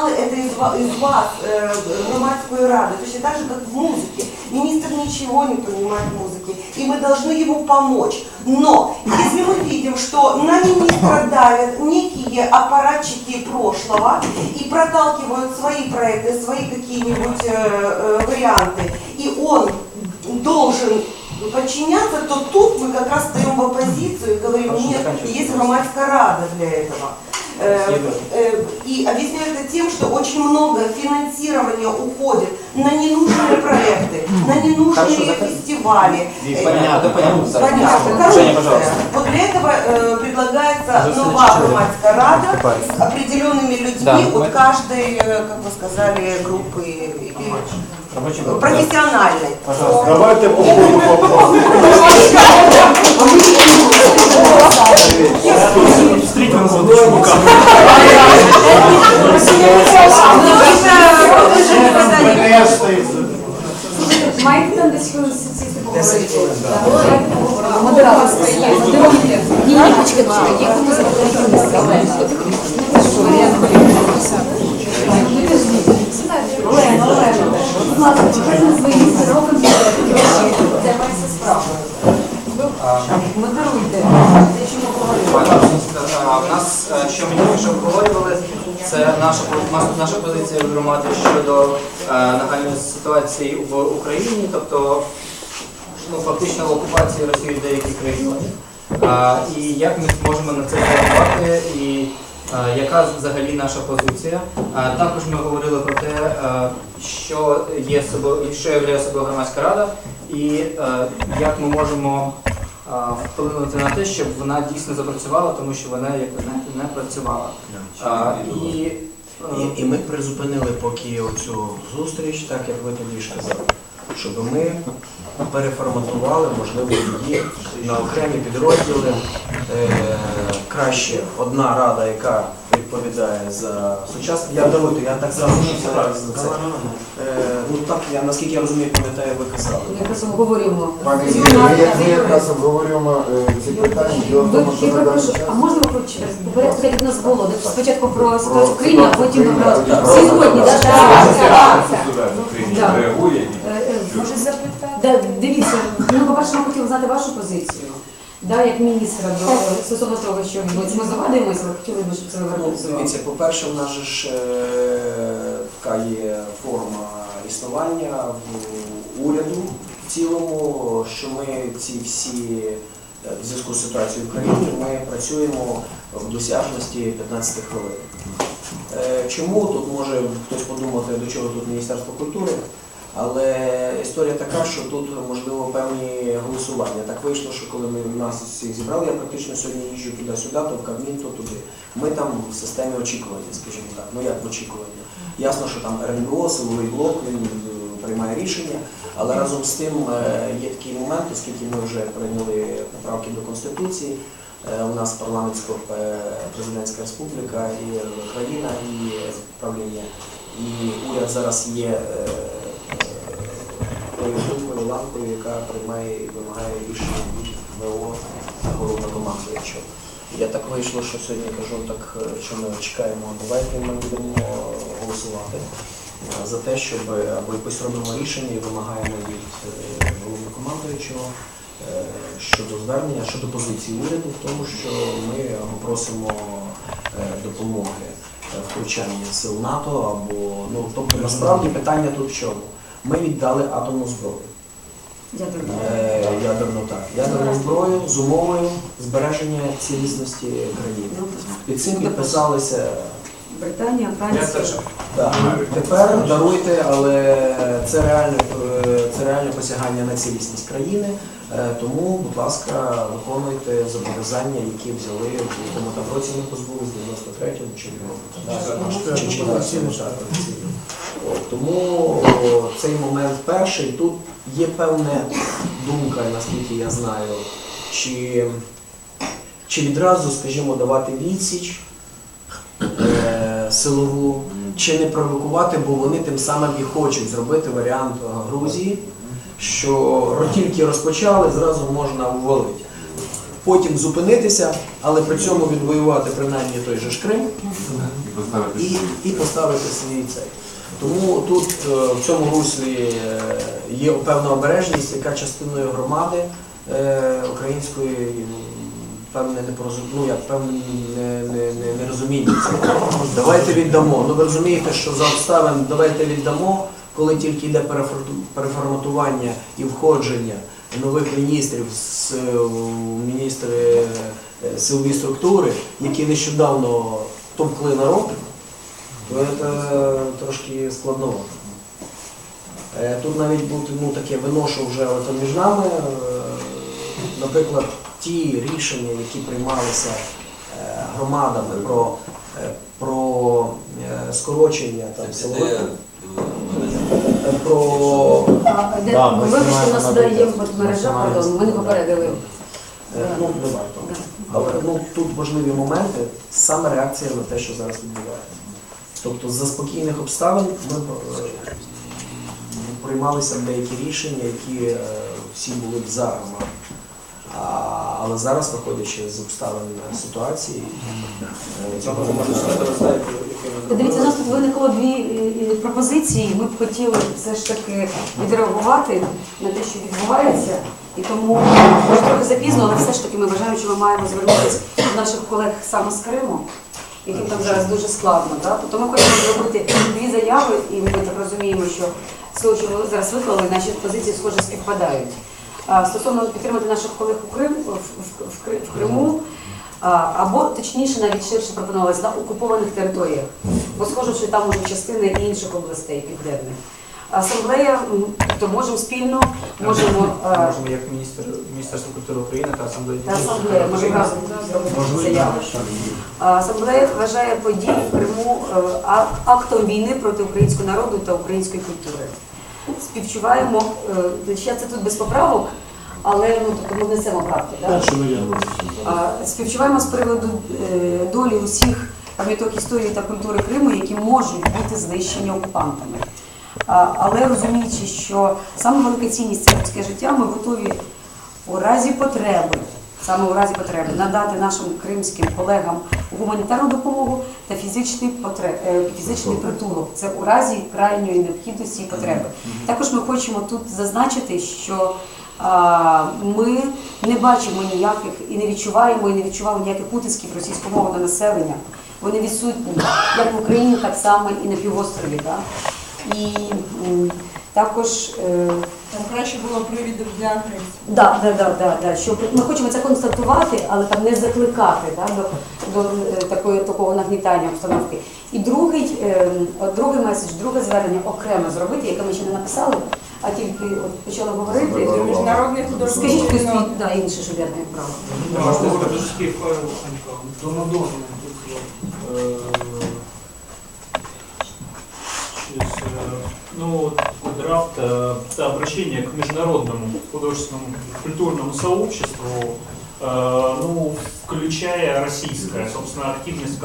знали это из, ва- из вас, э, громадскую раду, точно так же, как в музыке. Министр ничего не понимает в музыке, и мы должны ему помочь. Но если мы видим, что на министра давят некие аппаратчики прошлого и проталкивают свои проекты, свои какие-нибудь э, э, варианты, и он должен подчиняться, то тут мы как раз стоим в оппозицию и говорим, нет, есть громадская рада для этого. Э, э, И объясняю это тем, что очень много финансирования уходит на ненужные проекты, на Хорошо, ненужные закан- фестивали. Э, Понятно, понятно. Понятно. Женя, Коррупция. пожалуйста. Вот для этого э, предлагается новая громадская рада с определенными людьми Да, от каждой, э, как вы сказали, группы или профессиональной. Пожалуйста. Давайте по ходу по плану. Маєте там десь хвилин сісти поговорити? Давайте. Модератор є. Ні, ні, почекай, почекай. Є кому Олена, Олена, будь ласка, покажіть своїм роком займається справою. Модеруйте. Те, що ми говорили. А, У нас, е, що ми тільки що обговорювали, це наша, позиція громади щодо е, нагальної ситуації в Україні, тобто ну, фактично окупації Росії в деяких регіонів. А, І як ми можемо на це реагувати, і е, яка взагалі наша позиція. А, Також ми говорили про те, е, що є собою, що є собою громадська рада, і е, як ми можемо а, вплинути на те, щоб вона дійсно запрацювала, тому що вона, як ви знаєте, не працювала. А, і, е, І, і ми призупинили поки оцю зустріч, так як ви тоді ж казали, щоб ми переформатували, можливо, її на окремі підрозділи. Е, краще одна рада, яка відповідає за сучасне. Я даруйте, я так зразу не за це. Е, ну так, я наскільки я розумію, пам'ятаю, ви казали. Ми якраз обговорюємо. Пане Юрію, ми- ми якраз обговорюємо е, ці питання. Діло в Ви, тому, що я на даний перепрошую, час... а можна ви по порядку, як в нас було? Де Спочатку про ситуацію в Україні, а потім про так. всі згодні, так? Так, так. Да. реагує. Е, е, Да, Дивіться, ну, по-перше, ми хотіли знати вашу позицію. Да, як міністра до стосовно того, що. Ми здогадуємося, ви хотіли б, щоб це Ну, дивіться, по-перше, в нас же ж е, така є форма існування в уряду в цілому, що ми ці всі е, в зв'язку з ситуацією в країні ми працюємо в досяжності 15 хвилин. Е, Чому тут може хтось подумати, до чого тут Міністерство культури? Але історія така, що тут можливо певні голосування. Так вийшло, що коли ми нас всіх зібрали, я практично сьогодні їжджу туди-сюди, то в Кабмін, то туди. Ми там в системі очікування, скажімо так. Ну як в очікування? Ясно, що там РНБО, силовий блок, він е, приймає рішення, але разом з тим е, є такий момент, оскільки ми вже прийняли поправки до Конституції. е, У нас парламентсько-президентська республіка і країна, і правління. І уряд зараз є е, е, групою, ланкою, яка приймає і вимагає рішення від ВО головнокомандуючого. Я так вийшло, що сьогодні кажу, так е, що ми чекаємо, давайте ми будемо голосувати е, за те, щоб або якось робимо рішення і вимагаємо від е, головнокомандуючого е, щодо звернення, щодо позиції уряду в тому, що ми просимо е, допомоги е, втручання сил НАТО або ну тобто насправді питання тут в чому? Ми віддали атомну зброю. Ядерну так. Ядерну зброю з умовою збереження цілісності країни. Під цим підписалися. Британія, Франція. Тепер даруйте, але це реальне це реальне посягання на цілісність країни. Тому, будь ласка, виконуйте зобов'язання, які взяли в якому там році ми позбулися, 93-му чи 94-му. Тому о, цей момент перший. Тут є певна думка, наскільки я знаю, чи, чи відразу, скажімо, давати відсіч е, силову, чи не провокувати, бо вони тим самим і хочуть зробити варіант Грузії, що тільки розпочали, зразу можна ввалити. потім зупинитися, але при цьому відвоювати принаймні той же ж Крим і, і поставити свій цей. Тому тут е, в цьому руслі е, є певна обережність, яка частиною громади е, української певне ну як певне не- не- не- нерозуміння. Давайте віддамо. Ну ви розумієте, що за обставин давайте віддамо, коли тільки йде переформатування і входження нових міністрів з міністри силові структури, які нещодавно товкли народ, то це трошки складновато. Е, Тут навіть бути ну, таке виношу вже от між нами. е, Наприклад, ті рішення, які приймалися е, громадами про, про скорочення там, силових, про Да, ми Вибачте, у нас на є мережа, пардон, ми не попередили. Ну, не варто. Але ну, тут важливі моменти, саме реакція на те, що зараз відбувається. Тобто за спокійних обставин ми е, приймалися б деякі рішення, які е, всі були б за громаду. Але зараз, виходячи з обставин ситуації, е, цього Можна можна сказати, Дивіться, у нас тут виникло дві пропозиції. Ми б хотіли все ж таки відреагувати на те, що відбувається. І тому може трохи запізно, але все ж таки ми вважаємо, що ми маємо звернутися до наших колег саме з Криму, яким там зараз дуже складно. Да? Тобто ми хочемо зробити дві заяви, і ми так розуміємо, що того, що ви зараз виклали, наші позиції схоже співпадають. Стосовно підтримати наших колег у Крим в Криму. Або точніше навіть ширше пропонувалось на окупованих територіях, бо схоже, що там уже частина інших областей південних. Асамблея, тобто можемо спільно, можемо е, можемо як міністр Міністерство культури України та асамблеї. та асамблея, можемо разом зробити заяву. Асамблея вважає події в Криму е, актом війни проти українського народу та української культури. Співчуваємо, е, ще це тут без поправок, але ну, тобто ми внесемо правки. Да? А, Співчуваємо з приводу е, долі усіх пам'яток історії та культури Криму, які можуть бути знищені окупантами. Але розуміючи, що саме велика цінність це людське життя, ми готові у разі потреби, саме у разі потреби, надати нашим кримським колегам гуманітарну допомогу та фізичний, потреб, е, фізичний притулок. Це у разі крайньої необхідності і потреби. Також ми хочемо тут зазначити, що ми не бачимо ніяких і не відчуваємо, і не відчували ніяких утисків російськомовного населення. Вони відсутні як в Україні, так само і на півострові. Так? І також е, Там краще було привідок для агресії. Да, да, да, да, да. Що ми хочемо це констатувати, але там не закликати да, до, до е, такої такого нагнітання обстановки. І другий, е, другий меседж, друге звернення окремо зробити, яке ми ще не написали, а тільки от почали говорити. Це міжнародний художній Скажіть да, інше, щоб я не брала. Обращение к международному художественному культурному сообществу, э, ну, включая российское, собственно, активность,